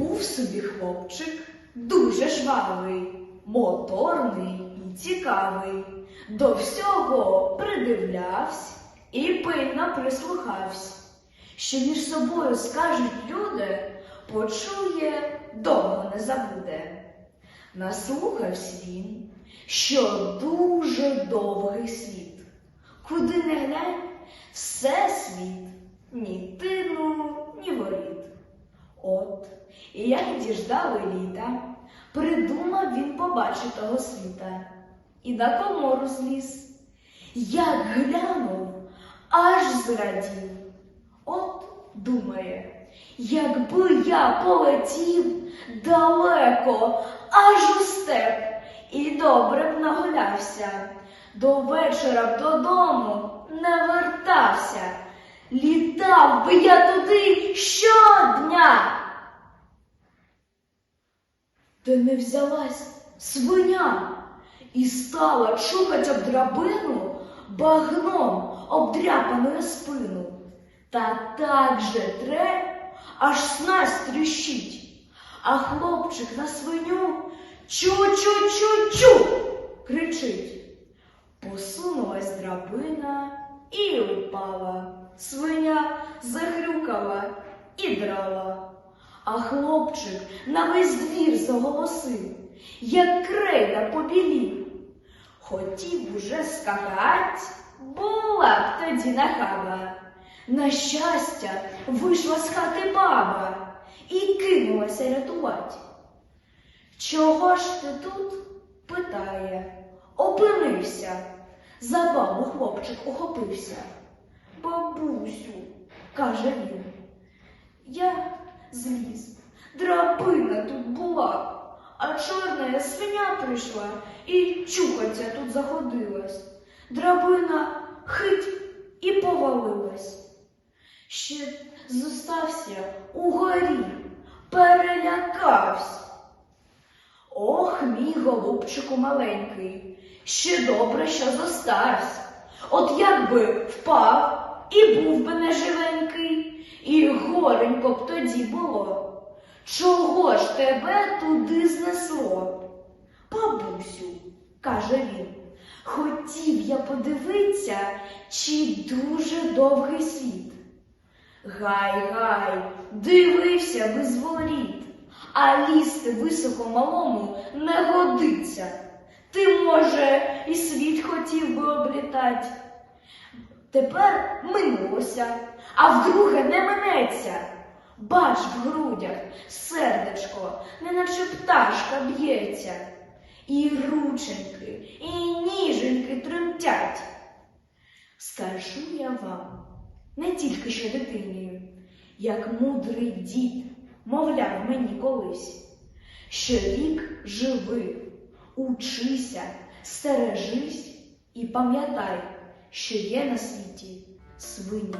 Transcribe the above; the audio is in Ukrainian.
Був собі хлопчик дуже жвавий, моторний і цікавий. До всього придивлявся і пильно прислухався. Що між собою скажуть люди, почує, довго не забуде. Наслухався він, що дуже довгий світ. Куди не глянь, все світ, ні тину, ні воріт. От, і як діждали літа, придумав він побачити того світа і на комору зліз. Як глянув, аж зрадів. От думає, якби я полетів далеко, аж у степ, і добре б нагулявся, до вечора б додому не вертався. Літав би я туди щодня. Де не взялась свиня і стала чухать об драбину багном обдряпаною спину. Та так же тре, аж снасть тріщить. А хлопчик на свиню чу-чу-чу-чу кричить. Посунулась драбина і упала. Свиня захрюкала і драла. А хлопчик на весь двір заголосив, як крейда побілів. Хотів уже скакать, була б тоді нахаба. На щастя, вийшла з хати баба і кинулася рятувати. Чого ж ти тут? питає, опинився. За бабу хлопчик ухопився. Каже він, я зліз, драбина тут була, а чорна свиня прийшла і чухаться тут заходилась. Драбина хить і повалилась. Ще зостався угорі, перелякався. Ох, мій голубчику маленький, ще добре, що зостався. От як би впав і був би неживенький, і горенько б тоді було. Чого ж тебе туди знесло? Бабусю, каже він, хотів я подивитися, чи дуже довгий світ. Гай, гай, дивився без воріт, а лізти високо малому не годиться. Ти, може, і світ хотів би облітать. Тепер минулося, а вдруге не минеться. Бач в грудях сердечко, неначе пташка б'ється, і рученьки, і ніженьки тремтять. Скажу я вам, не тільки що дитині, як мудрий дід мовляв мені колись, що рік живи, учися, стережись і пам'ятай, що є на світі свині.